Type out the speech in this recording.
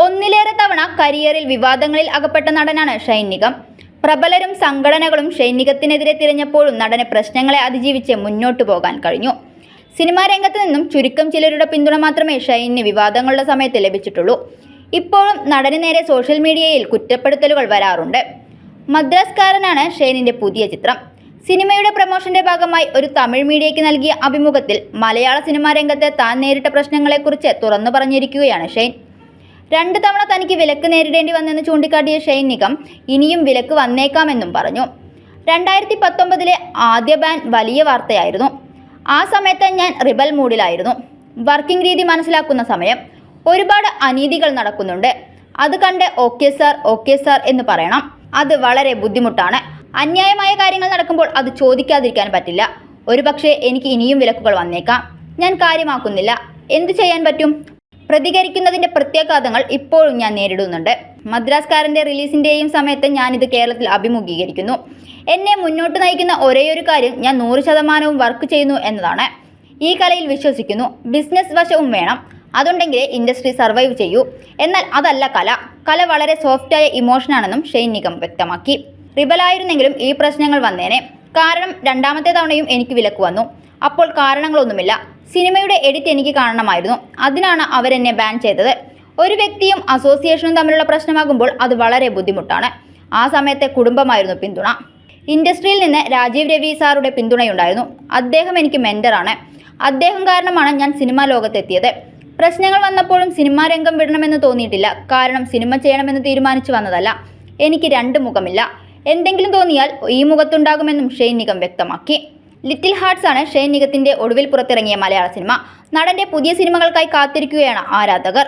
ഒന്നിലേറെ തവണ കരിയറിൽ വിവാദങ്ങളിൽ അകപ്പെട്ട നടനാണ് ഷൈൻ നിഗം പ്രബലരും സംഘടനകളും ഷൈൻ നിഗത്തിനെതിരെ തിരഞ്ഞപ്പോഴും നടന് പ്രശ്നങ്ങളെ അതിജീവിച്ച് മുന്നോട്ടു പോകാൻ കഴിഞ്ഞു. സിനിമാ രംഗത്ത് നിന്നും ചുരുക്കം ചിലരുടെ പിന്തുണ മാത്രമേ ഷൈനിന് വിവാദങ്ങളുടെ സമയത്ത് ലഭിച്ചിട്ടുള്ളൂ. ഇപ്പോഴും നടന് നേരെ സോഷ്യൽ മീഡിയയിൽ കുറ്റപ്പെടുത്തലുകൾ വരാറുണ്ട്. മദ്രാസ്കാരനാണ് ഷൈനിന്റെ പുതിയ ചിത്രം. സിനിമയുടെ പ്രമോഷന്റെ ഭാഗമായി ഒരു തമിഴ് മീഡിയയ്ക്ക് നൽകിയ അഭിമുഖത്തിൽ മലയാള സിനിമാ രംഗത്തെ താൻ നേരിട്ട പ്രശ്നങ്ങളെക്കുറിച്ച് തുറന്നു പറഞ്ഞിരിക്കുകയാണ് ഷെയ്ൻ രണ്ട് തവണ തനിക്ക് വിലക്ക് നേരിടേണ്ടി വന്നെന്ന് ചൂണ്ടിക്കാട്ടിയ ഷെയ്ൻ നിഗം ഇനിയും വിലക്ക് വന്നേക്കാമെന്നും പറഞ്ഞു. രണ്ടായിരത്തി പത്തൊമ്പതിലെ ആദ്യ ബാൻ വലിയ വാർത്തയായിരുന്നു. ആ സമയത്ത് ഞാൻ റിബൽ മൂഡിലായിരുന്നു. വർക്കിംഗ് രീതി മനസ്സിലാക്കുന്ന സമയം. ഒരുപാട് അനീതികൾ നടക്കുന്നുണ്ട്. അത് കണ്ട് ഓക്കെ സാർ ഓക്കെ സാർ എന്ന് പറയണം. അത് വളരെ ബുദ്ധിമുട്ടാണ്. അന്യായമായ കാര്യങ്ങൾ നടക്കുമ്പോൾ അത് ചോദിക്കാതിരിക്കാൻ പറ്റില്ല. ഒരുപക്ഷെ എനിക്ക് ഇനിയും വിലക്കുകൾ വന്നേക്കാം. ഞാൻ കാര്യമാക്കുന്നില്ല. എന്തു ചെയ്യാൻ പറ്റും? പ്രതികരിക്കുന്നതിന്റെ പ്രത്യാഘാതങ്ങൾ ഇപ്പോഴും ഞാൻ നേരിടുന്നുണ്ട്. മദ്രാസ്കാരന്റെ റിലീസിന്റെയും സമയത്ത് ഞാനിത് കേരളത്തിൽ അഭിമുഖീകരിക്കുന്നു. എന്നെ മുന്നോട്ട് നയിക്കുന്ന ഒരേയൊരു കാര്യം ഞാൻ നൂറ് ശതമാനവും വർക്ക് ചെയ്യുന്നു എന്നതാണ്. ഈ കലയിൽ വിശ്വസിക്കുന്നു. ബിസിനസ് വശവും വേണം. അതുണ്ടെങ്കിലേ ഇൻഡസ്ട്രി സർവൈവ് ചെയ്യൂ. എന്നാൽ അതല്ല കല. കല വളരെ സോഫ്റ്റായ ഇമോഷനാണെന്നും ഷെയ്ൻ നിഗം വ്യക്തമാക്കി. റിബലായിരുന്നെങ്കിലും ഈ പ്രശ്നങ്ങൾ വന്നേനെ. കാരണം രണ്ടാമത്തെ തവണയും എനിക്ക് വിലക്ക് വന്നു. അപ്പോൾ കാരണങ്ങളൊന്നുമില്ല. സിനിമയുടെ എഡിറ്റ് എനിക്ക് കാണണമായിരുന്നു. അതിനാണ് അവരെന്നെ ബാൻ ചെയ്തത്. ഒരു വ്യക്തിയും അസോസിയേഷനും തമ്മിലുള്ള പ്രശ്നമാകുമ്പോൾ അത് വളരെ ബുദ്ധിമുട്ടാണ്. ആ സമയത്തെ കുടുംബമായിരുന്നു പിന്തുണ. ഇൻഡസ്ട്രിയിൽ നിന്ന് രാജീവ് രവി സാറുടെ പിന്തുണയുണ്ടായിരുന്നു. അദ്ദേഹം എനിക്ക് മെന്ററാണ് അദ്ദേഹം കാരണമാണ് ഞാൻ സിനിമാ ലോകത്തെത്തിയത്. പ്രശ്നങ്ങൾ വന്നപ്പോഴും സിനിമാ രംഗം വിടണമെന്ന് തോന്നിയിട്ടില്ല. കാരണം സിനിമ ചെയ്യണമെന്ന് തീരുമാനിച്ചു വന്നതല്ല. എനിക്ക് രണ്ട് മുഖമില്ല. എന്തെങ്കിലും തോന്നിയാൽ ഈ മുഖത്തുണ്ടാകുമെന്നും ഷെയ്ൻ നിഗം വ്യക്തമാക്കി. ലിറ്റിൽ ഹാർട്സ് ആണ് ഷെയ്ൻ നിഗത്തിന്റെ ഒടുവിൽ പുറത്തിറങ്ങിയ മലയാള സിനിമ. നടന്റെ പുതിയ സിനിമകൾക്കായി കാത്തിരിക്കുകയാണ് ആരാധകർ.